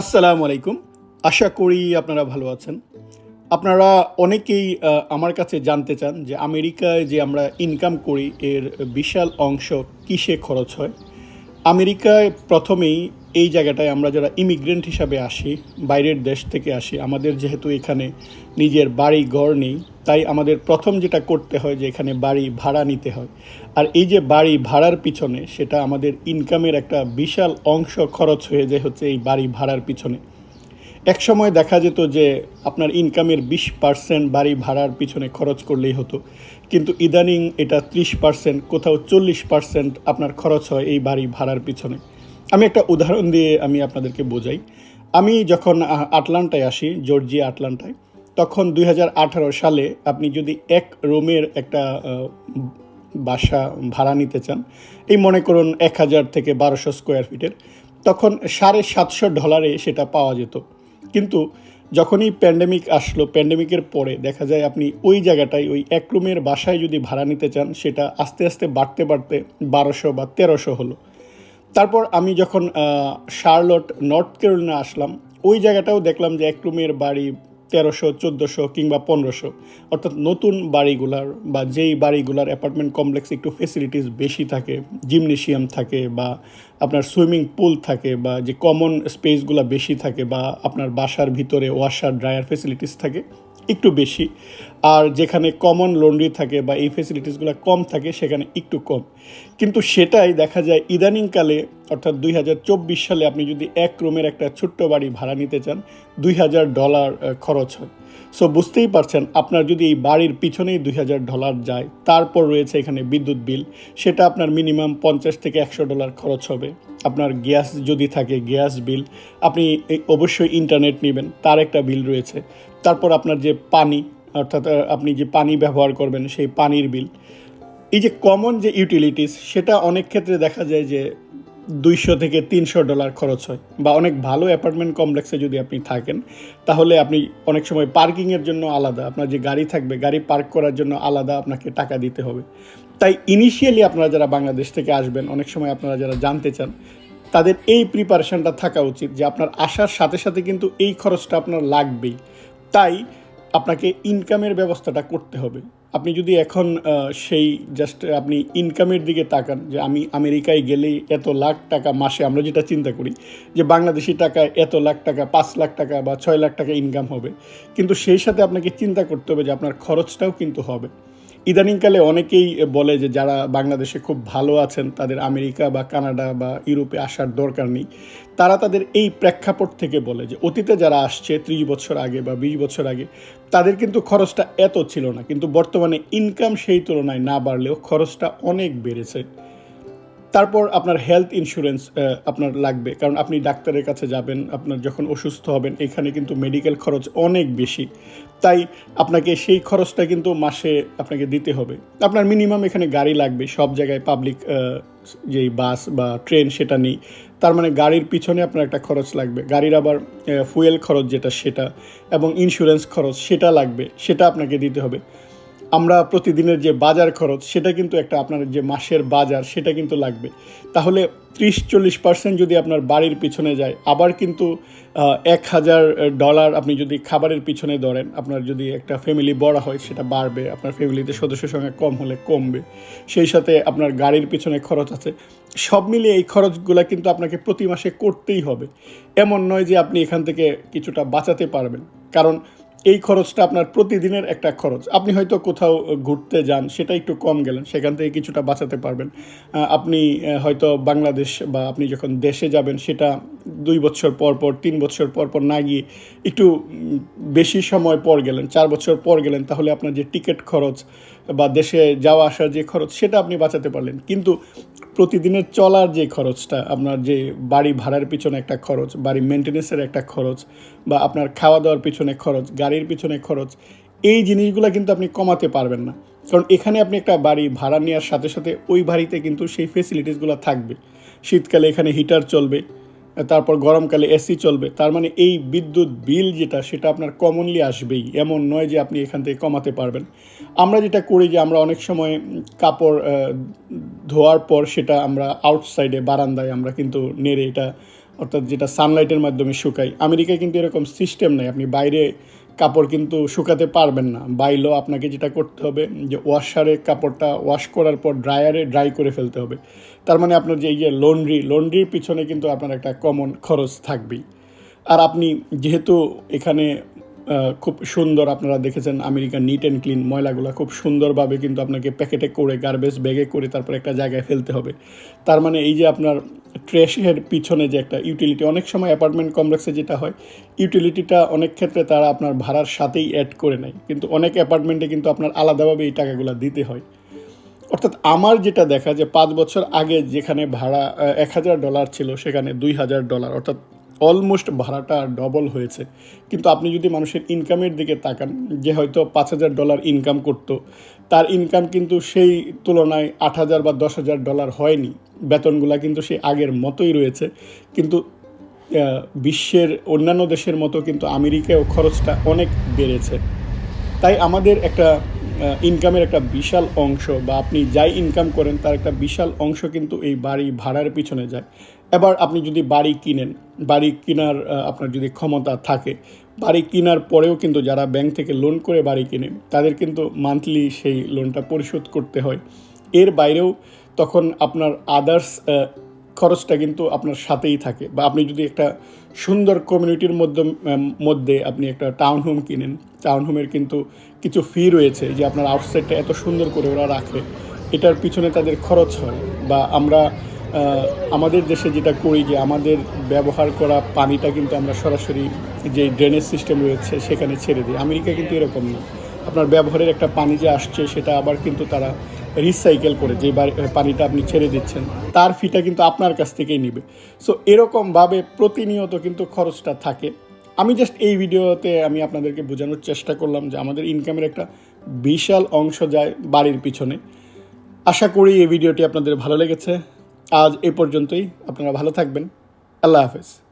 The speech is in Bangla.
আসসালামু আলাইকুম। আশা করি আপনারা ভালো আছেন। আপনারা অনেকেই আমার কাছে জানতে চান যে আমেরিকায় যে আমরা ইনকাম করি, এর বিশাল অংশ কিসে খরচ হয়? আমেরিকায় প্রথমেই এই জায়গাটায় আমরা যারা ইমিগ্রেন্ট হিসাবে আসি, বাইরের দেশ থেকে আসি, আমাদের যেহেতু এখানে নিজের বাড়ি ঘর নেই তাই আমাদের প্রথম যেটা করতে হয় যে এখানে বাড়ি ভাড়া নিতে হয়। আর এই যে বাড়ি ভাড়ার পিছনে, সেটা আমাদের ইনকামের একটা বিশাল অংশ খরচ হয়ে যায় হচ্ছে এই বাড়ি ভাড়ার পিছনে। এক সময় দেখা যেত যে আপনার ইনকামের বিশ পার্সেন্ট বাড়ি ভাড়ার পিছনে খরচ করলেই হতো। কিন্তু ইদানিং এটা ত্রিশ পার্সেন্ট কোথাও চল্লিশ পার্সেন্ট আপনার খরচ হয় এই বাড়ি ভাড়ার পিছনে। আমি একটা উদাহরণ দিয়ে আমি আপনাদেরকে বোঝাই। আমি যখন আটলান্টায় আসি, জর্জিয়া আটলান্টায় তখন দুই হাজার আঠারো সালে আপনি যদি এক রুমের একটা বাসা ভাড়া নিতে চান, এই মনে করুন এক হাজার থেকে বারোশো স্কোয়ার ফিটের, তখন সাড়ে সাতশো ডলারে সেটা পাওয়া যেত। কিন্তু যখনই প্যান্ডেমিক আসলো, প্যান্ডেমিকের পরে দেখা যায় আপনি ওই জায়গাটায়, ওই এক রুমের বাসায় যদি ভাড়া নিতে চান, সেটা আস্তে আস্তে বাড়তে বাড়তে বারোশো বা তেরোশো হলো। তারপর আমি যখন শার্লট, নর্থ ক্যারোলিনা আসলাম, ওই জায়গাটাও দেখলাম যে এক রুমের বাড়ি তেরোশো, চোদ্দোশো কিংবা পনেরোশো। অর্থাৎ নতুন বাড়িগুলার বা যেই বাড়িগুলার অ্যাপার্টমেন্ট কমপ্লেক্সে একটু ফেসিলিটিস বেশি থাকে জিমনেশিয়াম থাকে বা আপনার সুইমিং পুল থাকে বা যে কমন স্পেসগুলো বেশি থাকে বা আপনার বাসার ভিতরে ওয়াশার ড্রায়ার ফেসিলিটিস থাকে, একটু বেশি। আর যেখানে কমন লন্ড্রি থাকে বা এই ফেসিলিটিসগুলো কম থাকে, সেখানে একটু কম। কিন্তু সেটাই দেখা যায় ইদানিংকালে, অর্থাৎ দুই হাজার চব্বিশ সালে আপনি যদি এক রুমের একটা ছোট্ট বাড়ি ভাড়া নিতে চান, দুই হাজার ডলার খরচ হয়। সো বুঝতেই পারছেন, আপনার যদি এই বাড়ির পিছনেই দুই হাজার ডলার যায়, তারপর রয়েছে এখানে বিদ্যুৎ বিল, সেটা আপনার মিনিমাম পঞ্চাশ থেকে একশো ডলার খরচ হবে। আপনার গ্যাস যদি থাকে, গ্যাস বিল, আপনি অবশ্যই ইন্টারনেট নেবেন, তার একটা বিল রয়েছে। তারপর আপনার যে পানি অর্থাৎ আপনি যে পানি ব্যবহার করবেন, সেই পানির বিল। এই যে কমন যে ইউটিলিটিস সেটা অনেক ক্ষেত্রে দেখা যায় যে দুইশো থেকে তিনশো ডলার খরচ হয় বা অনেক ভালো অ্যাপার্টমেন্ট কমপ্লেক্সে যদি আপনি থাকেন, তাহলে আপনি অনেক সময় পার্কিংয়ের জন্য আলাদা, আপনার যে গাড়ি থাকবে, গাড়ি পার্ক করার জন্য আলাদা আপনাকে টাকা দিতে হবে। তাই ইনিশিয়ালি আপনারা যারা বাংলাদেশ থেকে আসবেন, অনেক সময় আপনারা যারা জানতে চান, তাদের এই প্রিপারেশনটা থাকা উচিত যে আপনার আসার সাথে সাথে কিন্তু এই খরচটা আপনার লাগবেই। তাই আপনাকে ইনকামের ব্যবস্থাটা করতে হবে। আপনি যদি এখন সেই জাস্ট আপনি ইনকামের দিকে তাকান, যে আমি আমেরিকায় গেলে এত লাখ টাকা মাসে, আমরা যেটা চিন্তা করি, যে বাংলাদেশি টাকায় এত লাখ টাকা, পাঁচ লাখ টাকা বা ছয় লাখ টাকা ইনকাম হবে। কিন্তু সেই সাথে আপনাকে চিন্তা করতে হবে যে আপনার খরচটাও কিন্তু হবে। ইদানিংকালে অনেকেই বলে যে যারা বাংলাদেশে খুব ভালো আছেন, তাদের আমেরিকা বা কানাডা বা ইউরোপে আসার দরকার নেই, তারা তাদের এই প্রেক্ষাপট থেকে বলে যে অতীতে যারা আসছে ত্রিশ বছর আগে বা বিশ বছর আগে, তাদের কিন্তু খরচটা এত ছিল না। কিন্তু বর্তমানে ইনকাম সেই তুলনায় না বাড়লেও খরচটা অনেক বেড়েছে। তারপর আপনার হেলথ ইন্স্যুরেন্স আপনার লাগবে। কারণ আপনি ডাক্তারের কাছে যাবেন, আপনার যখন অসুস্থ হবেন, এখানে কিন্তু মেডিকেল খরচ অনেক বেশি। তাই আপনাকে সেই খরচটা কিন্তু মাসে আপনাকে দিতে হবে। আপনার মিনিমাম এখানে গাড়ি লাগবে, সব জায়গায় পাবলিক যেই বাস বা ট্রেন সেটা নেই। তার মানে গাড়ির পিছনে আপনার একটা খরচ লাগবে। গাড়ির আবার ফুয়েল খরচ যেটা সেটা এবং ইন্স্যুরেন্স খরচ সেটা লাগবে, সেটা আপনাকে দিতে হবে। আমরা প্রতিদিনের যে বাজার খরচ, সেটা কিন্তু একটা আপনার যে মাসের বাজার, সেটা কিন্তু লাগবে। তাহলে ত্রিশ চল্লিশ পার্সেন্ট যদি আপনার বাড়ির পিছনে যায়, আবার কিন্তু এক হাজার ডলার আপনি যদি খাবারের পিছনে ধরেন, আপনার যদি একটা ফ্যামিলি বড় হয়, সেটা বাড়বে, আপনার ফ্যামিলিতে সদস্যের সংখ্যা কম হলে কমবে, সেই সাথে আপনার গাড়ির পিছনে খরচ আছে। সব মিলিয়ে এই খরচগুলো কিন্তু আপনাকে প্রতি মাসে করতেই হবে। এমন নয় যে আপনি এখান থেকে কিছুটা বাঁচাতে পারবেন। কারণ এই খরচটা আপনার প্রতিদিনের একটা খরচ। আপনি হয়তো কোথাও ঘুরতে যান, সেটা একটু কম গেলেন, সেখান থেকে কিছুটা বাঁচাতে পারবেন। আপনি হয়তো বাংলাদেশ বা আপনি যখন দেশে যাবেন, সেটা দুই বছর পর পর, তিন বছর পর পর না গিয়ে একটু বেশি সময় পর গেলেন, চার বছর পর গেলেন, তাহলে আপনার যে টিকিট খরচ বা দেশে যাওয়া আসার যে খরচ, সেটা আপনি বাঁচাতে পারলেন। কিন্তু প্রতিদিনের চলার যে খরচটা, আপনার যে বাড়ি ভাড়ার পিছনে একটা খরচ, বাড়ি মেনটেন্যান্সের একটা খরচ, বা আপনার খাওয়া দাওয়ার পিছনে খরচ, গাড়ির পিছনে খরচ, এই জিনিসগুলো কিন্তু আপনি কমাতে পারবেন না। কারণ এখানে আপনি একটা বাড়ি ভাড়া নেওয়ার সাথে সাথে ওই বাড়িতে কিন্তু সেই ফেসিলিটিসগুলো থাকবে। শীতকালে এখানে হিটার চলবে তারপর গরমকালে এসি চলবে, তার মানে এই বিদ্যুৎ বিল যেটা, সেটা আপনার কমনলি আসবেই, এমন নয় যে আপনি এখান থেকে কমাতে পারবেন। আমরা যেটা করি যে আমরা অনেক সময় কাপড় ধোয়ার পর সেটা আমরা আউটসাইডে বারান্দায় আমরা কিন্তু নেড়ে এটা, অর্থাৎ যেটা সানলাইটের মাধ্যমে শুকাই। আমেরিকায় কিন্তু এরকম সিস্টেম নেই, আপনি বাইরে কাপড় কিন্তু শুকাতে পারবেন না। বাইলো আপনাকে যেটা করতে হবে, যে ওয়াশারে কাপড়টা ওয়াশ করার পর ড্রায়ারে ড্রাই করে ফেলতে হবে। তার মানে আপনার যে এই যে লন্ড্রি লন্ড্রির পিছনে কিন্তু আপনার একটা কমন খরচ থাকবেই। আর আপনি যেহেতু এখানে খুব সুন্দর আপনারা দেখেছেন আমেরিকান নিট অ্যান্ড ক্লিন ময়লাগুলো। খুব সুন্দরভাবে কিন্তু আপনাকে প্যাকেটে করে গার্বেজ ব্যাগে করে তারপর একটা জায়গায় ফেলতে হবে। তার মানে এই যে আপনার ট্রেশের পিছনে যে একটা ইউটিলিটি অনেক সময় অ্যাপার্টমেন্ট কমপ্লেক্সে যেটা হয় ইউটিলিটিটা অনেক ক্ষেত্রে তারা আপনার ভাড়ার সাথেই অ্যাড করে নেয়। কিন্তু অনেক অ্যাপার্টমেন্টে কিন্তু আপনার আলাদাভাবে এই টাকাগুলো দিতে হয়। অর্থাৎ আমার যেটা দেখা যে পাঁচ বছর আগে যেখানে ভাড়া এক হাজার ডলার ছিল, সেখানে দুই হাজার ডলার অর্থাৎ অলমোস্ট ভাড়াটা ডবল হয়েছে। কিন্তু আপনি যদি মানুষের ইনকামের দিকে তাকান, যে হয়তো পাঁচ হাজার ডলার ইনকাম করতো, তার ইনকাম কিন্তু সেই তুলনায় আট হাজার বা দশ হাজার ডলার হয়নি। বেতনগুলা কিন্তু সেই আগের মতোই রয়েছে। কিন্তু বিশ্বের অন্যান্য দেশের মতো কিন্তু আমেরিকায়ও খরচটা অনেক বেড়েছে। তাই আমাদের একটা ইনকামের একটা বিশাল অংশ বা আপনি যাই ইনকাম করেন, তার একটা বিশাল অংশ কিন্তু এই বাড়ি ভাড়ার পিছনে যায়। এবার আপনি যদি বাড়ি কিনেন, বাড়ি কেনার আপনার যদি ক্ষমতা থাকে, বাড়ি কেনার পরেও কিন্তু যারা ব্যাংক থেকে লোন করে বাড়ি কিনে তাদের কিন্তু মান্থলি সেই লোনটা পরিশোধ করতে হয়। এর বাইরেও তখন আপনার আদার্স খরচটা কিন্তু আপনার সাথেই থাকে। বা আপনি যদি একটা সুন্দর কমিউনিটির মধ্যে মধ্যে আপনি একটা টাউন হোম কিনেন টাউন হোমের কিন্তু কিছু ফি রয়েছে যে আপনার আউটসাইডটা এত সুন্দর করে ওরা রাখে, এটার পিছনে তাদের খরচ হয়। বা আমরা আমাদের দেশে যেটা করি যে আমাদের ব্যবহার করা পানিটা কিন্তু আমরা সরাসরি যে ড্রেনেজ সিস্টেম রয়েছে সেখানে ছেড়ে দিই। আমেরিকা কিন্তু এরকম না। আপনার ব্যবহারের একটা পানি যে আসছে সেটা আবার কিন্তু তারা রিসাইকেল করে যে পানিটা আপনি ছেড়ে দিচ্ছেন। তার ফিটা কিন্তু আপনার কাছ থেকেই নিবে। সো এরকমভাবে প্রতিনিয়ত কিন্তু খরচটা থাকে। আমি জাস্ট এই ভিডিওতে আমি আপনাদেরকে বোঝানোর চেষ্টা করলাম যে আমাদের ইনকামের একটা বিশাল অংশ যায় বাড়ির পিছনে। আশা করি এই ভিডিওটি আপনাদের ভালো লেগেছে। আজ এ পর্যন্তই। আপনারা ভালো থাকবেন। আল্লাহ হাফেজ।